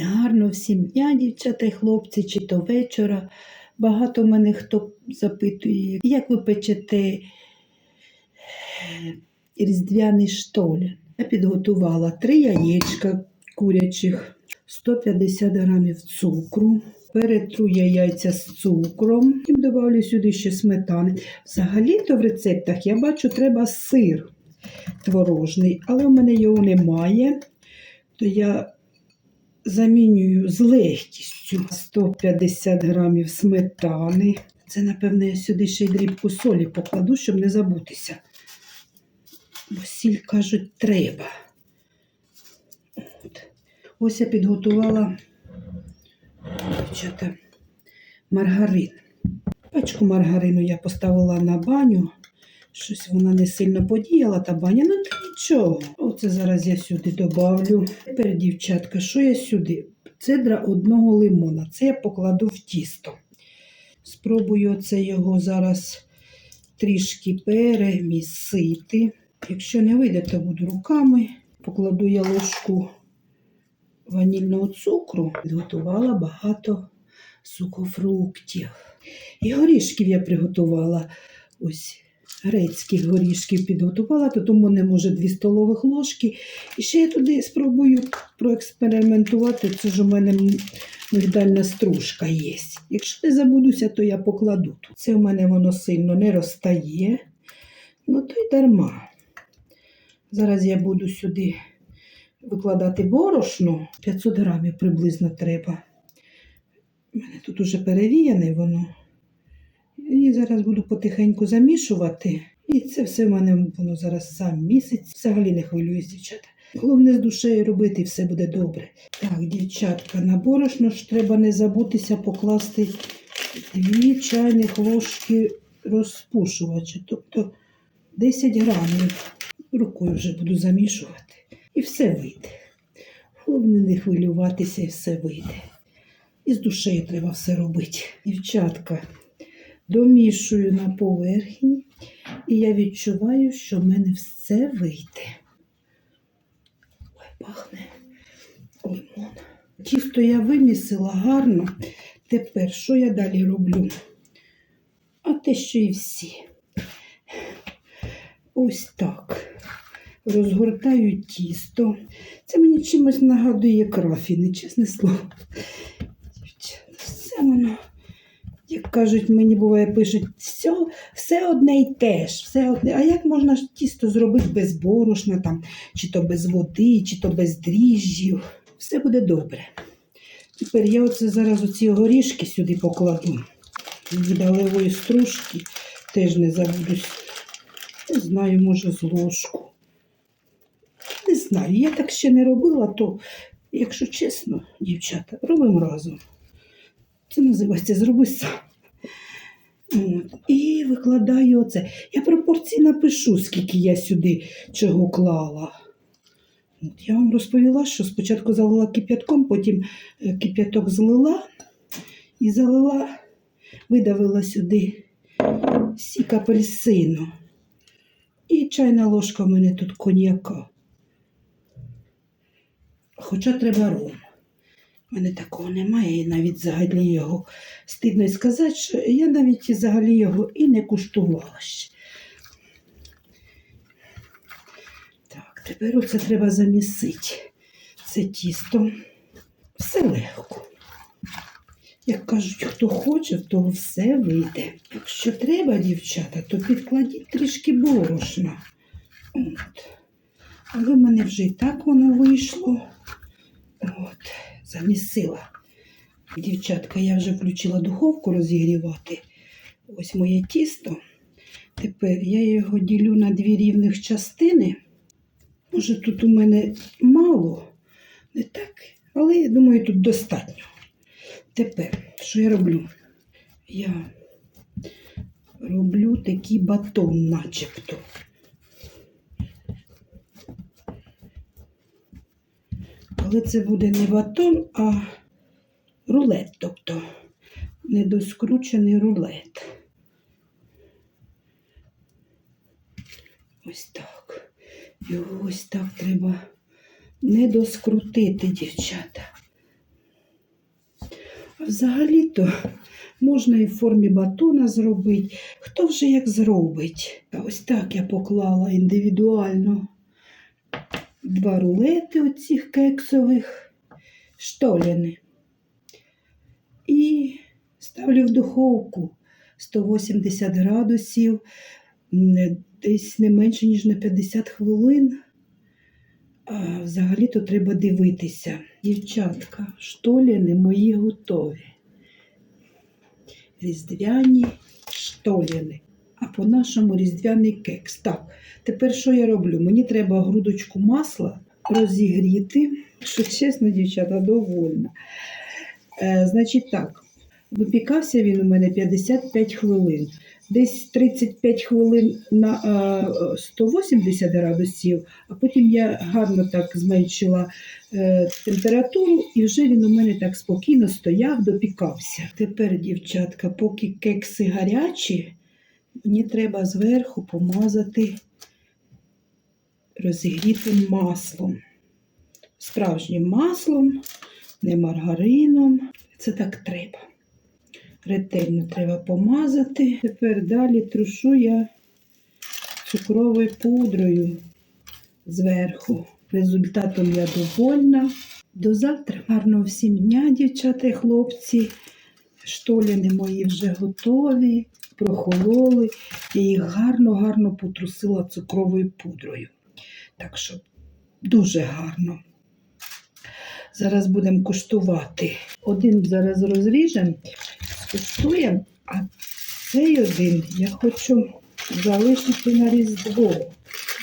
Гарно всім дня, дівчата і хлопці, чи то вечора. Багато мене хто запитує, як ви печете е, різдвяний штолін. Я підготувала три яєчка курячих, 150 грамів цукру. Перетру я яйця з цукром і додавлю сюди ще сметани. Взагалі-то в рецептах я бачу, треба сир творожний, але в мене його немає. То я замінюю з легкістю 150 грамів сметани. Це, напевне, я сюди ще й дрібку солі покладу, щоб не забутися. Бо сіль, кажуть, треба. От. Ось я підготувала маргарин. Пачку маргарину я поставила на баню. Щось вона не сильно подіяла, та баня, ну нічого. Оце зараз я сюди добавлю. Тепер, дівчатка, що я сюди? Цедра одного лимона. Це я покладу в тісто. Спробую оце його зараз трішки перемісити. Якщо не вийде, то буду руками. Покладу я ложку ванільного цукру. Підготувала багато сухофруктів. І горішків я приготувала. Ось грецьких горішків підготувала, то тому не може 2 столових ложки. І ще я туди спробую проекспериментувати. Це ж у мене мигдальна стружка є. Якщо не забудуся, то я покладу тут. Це у мене воно сильно не розтає. Ну то й дарма. Зараз я буду сюди викладати борошно. 500 грамів приблизно треба. У мене тут уже перевіяне воно. І зараз буду потихеньку замішувати. І це все в мене воно зараз за місяць. Взагалі не хвилююсь, дівчата. Головне з душею робити, і все буде добре. Так, дівчатка, на борошно ж треба не забутися покласти дві чайних ложки розпушувача, тобто 10 грамів. Рукою вже буду замішувати. І все вийде. Головне не хвилюватися і все вийде. І з душею треба все робити. Дівчатка, домішую на поверхні, і я відчуваю, що в мене все вийде. Ой, пахне лимон. Тісто я вимісила гарно. Тепер що я далі роблю? А те, що і всі. Ось так. Розгортаю тісто. Це мені чимось нагадує крафіни, чесне слово. Дівчата, все воно кажуть, мені буває пишуть, все, все одне й те ж, все одне. А як можна тісто зробити без борошна, там, чи то без води, чи то без дріжджів? Все буде добре. Тепер я оце зараз оці горішки сюди покладу. Видалевої стружки теж не забудусь. Не знаю, може, з ложку. Не знаю, я так ще не робила, то, якщо чесно, дівчата, робимо разом. Це називається зроби сам. І викладаю оце. Я пропорції напишу, скільки я сюди чого клала. От. Я вам розповіла, що спочатку залила кип'ятком, потім е, кип'яток злила і залила, видавила сюди сік апельсину. І чайна ложка в мене тут коньяка. Хоча треба ром. У мене такого немає, і навіть взагалі його стидно сказати, що я навіть взагалі його і не куштувала ще. Так, тепер оце треба замісити. Це тісто. Все легко. Як кажуть, хто хоче, того все вийде. Якщо треба, дівчата, то підкладіть трішки борошна. От. Але в мене вже і так воно вийшло. От, замісила. Дівчатка, я вже включила духовку розігрівати. Ось моє тісто. Тепер я його ділю на дві рівних частини. Може, тут у мене мало, не так, але я думаю, тут достатньо. Тепер, що я роблю? Я роблю такий батон, начебто. Але це буде не батон, а рулет, тобто недоскручений рулет. Ось так. Його ось так треба не доскрутити, дівчата. А взагалі-то можна і в формі батона зробити. Хто вже як зробить? Ось так я поклала індивідуально два рулети оцих кексових штоляни. І ставлю в духовку 180 градусів, десь не менше, ніж на 50 хвилин. А взагалі-то треба дивитися. Дівчатка, штоляни мої готові. Різдвяні штоляни. А по-нашому різдвяний кекс. Так, тепер що я роблю? Мені треба грудочку масла розігріти. Що чесно, дівчата, довольна. Е, значить так, випікався він у мене 55 хвилин. Десь 35 хвилин на е, 180 градусів, а потім я гарно так зменшила е, температуру, і вже він у мене так спокійно стояв, допікався. Тепер, дівчатка, поки кекси гарячі, мені треба зверху помазати розігрітим маслом. Справжнім маслом, не маргарином. Це так треба. Ретельно треба помазати. Тепер далі трушу я цукровою пудрою зверху. Результатом я довольна. До завтра. Гарного всім дня, дівчата і хлопці. Штоляни мої вже готові, прохололи. Я їх гарно-гарно потрусила цукровою пудрою. Так що дуже гарно. Зараз будемо куштувати. Один зараз розріжемо, скуштуємо, а цей один я хочу залишити на різдво.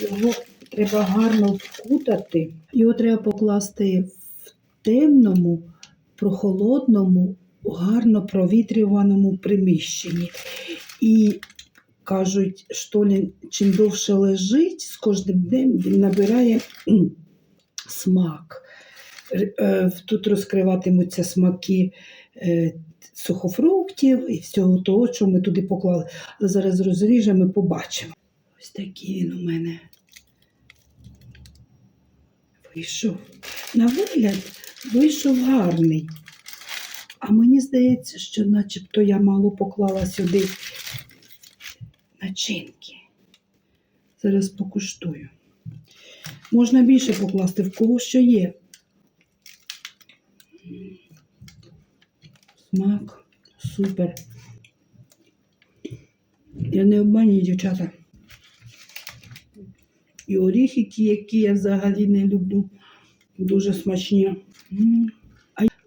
Його треба гарно вкутати. Його треба покласти в темному, прохолодному, гарно провітрюваному приміщенні. І кажуть, що чим довше лежить, з кожним днем він набирає смак. Е, Тут розкриватимуться смаки е, сухофруктів і всього того, що ми туди поклали. Але зараз розріжемо і побачимо. Ось такий він у мене вийшов. На вигляд вийшов гарний. А мені здається, що начебто я мало поклала сюди начинки. Зараз покуштую. Можна більше покласти, в кого що є. Смак, супер. Я не обманюю, дівчата. І оріхи, які я взагалі не люблю, дуже смачні.